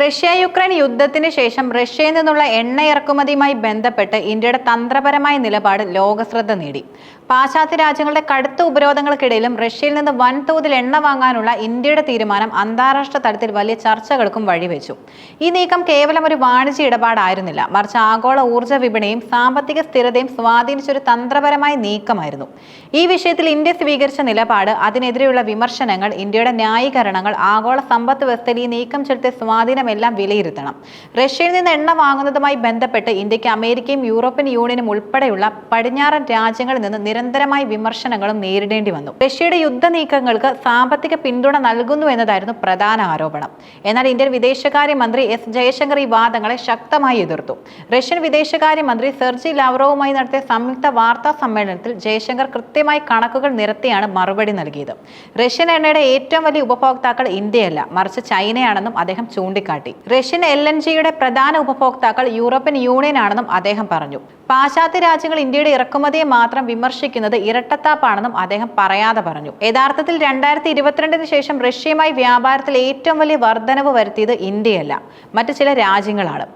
Russia Ukraine യുദ്ധത്തിന് ശേഷം റഷ്യയിൽ നിന്നുള്ള എണ്ണ ഇറക്കുമതിയുമായി ബന്ധപ്പെട്ട് ഇന്ത്യയുടെ തന്ത്രപരമായ നിലപാട് ലോകശ്രദ്ധ നേടി. പാശ്ചാത്യ രാജ്യങ്ങളുടെ കടുത്ത ഉപരോധങ്ങൾക്കിടയിലും റഷ്യയിൽ നിന്ന് വൻതോതിൽ എണ്ണ വാങ്ങാനുള്ള ഇന്ത്യയുടെ തീരുമാനം അന്താരാഷ്ട്ര തലത്തിൽ വലിയ ചർച്ചകൾക്കും വഴിവെച്ചു. ഈ നീക്കം കേവലം ഒരു വാണിജ്യ ഇടപാടായിരുന്നില്ല. മറിച്ച് ആഗോള ഊർജ വിപണിയും സാമ്പത്തിക സ്ഥിരതയും സ്വാധീനിച്ചൊരു തന്ത്രപരമായ നീക്കമായിരുന്നു. ഈ വിഷയത്തിൽ ഇന്ത്യ സ്വീകരിച്ച നിലപാട് അതിനെതിരെയുള്ള വിമർശനങ്ങൾ ഇന്ത്യയുടെ ന്യായീകരണങ്ങൾ ആഗോള സമ്പദ് വ്യവസ്ഥയിൽ ഈ നീക്കം ചെലുത്തിയ സ്വാധീനമെല്ലാം വിലയിരുത്തണം. റഷ്യയിൽ നിന്ന് എണ്ണ വാങ്ങുന്നതുമായി ബന്ധപ്പെട്ട് ഇന്ത്യയ്ക്ക് അമേരിക്കയും യൂറോപ്യൻ യൂണിയനും ഉൾപ്പെടെയുള്ള പടിഞ്ഞാറൻ രാജ്യങ്ങളിൽ നിന്ന് നിരന്തരമായി വിമർശനങ്ങളും നേരിടേണ്ടി വന്നു. റഷ്യയുടെ യുദ്ധ നീക്കങ്ങൾക്ക് സാമ്പത്തിക പിന്തുണ നൽകുന്നു എന്നതായിരുന്നു പ്രധാന ആരോപണം. എന്നാൽ ഇന്ത്യൻ വിദേശകാര്യമന്ത്രി എസ് ജയശങ്കർ ഈ വാദങ്ങളെ ശക്തമായി എതിർത്തു. റഷ്യൻ വിദേശകാര്യമന്ത്രി സെർജി ലാവ്റോവുമായി നടത്തിയ സംയുക്ത വാർത്താ സമ്മേളനത്തിൽ ജയശങ്കർ കൃത്യമായി കണക്കുകൾ നിരത്തിയാണ് മറുപടി നൽകിയത്. റഷ്യൻ എണ്ണയുടെ ഏറ്റവും വലിയ ഉപഭോക്താക്കൾ ഇന്ത്യയല്ല മറിച്ച് ചൈനയാണെന്നും അദ്ദേഹം ചൂണ്ടിക്കാട്ടി. റഷ്യൻ എൽ എൻ ജിയുടെ പ്രധാന ഉപഭോക്താക്കൾ യൂറോപ്യൻ യൂണിയൻ ആണെന്നും അദ്ദേഹം പറഞ്ഞു. പാശ്ചാത്യ രാജ്യങ്ങൾ ഇന്ത്യയുടെ ഇറക്കുമതിയെ മാത്രം വിമർശിക്കുന്നത് ഇരട്ടത്താപ്പാണെന്നും അദ്ദേഹം പറയാതെ പറഞ്ഞു. യഥാർത്ഥത്തിൽ രണ്ടായിരത്തി ഇരുപത്തിരണ്ടിന് ശേഷം റഷ്യയുമായി വ്യാപാരത്തിൽ ഏറ്റവും വലിയ വർധനവ് വരുത്തിയത് ഇന്ത്യയല്ല. മറ്റു ചില രാജ്യങ്ങളാണ്.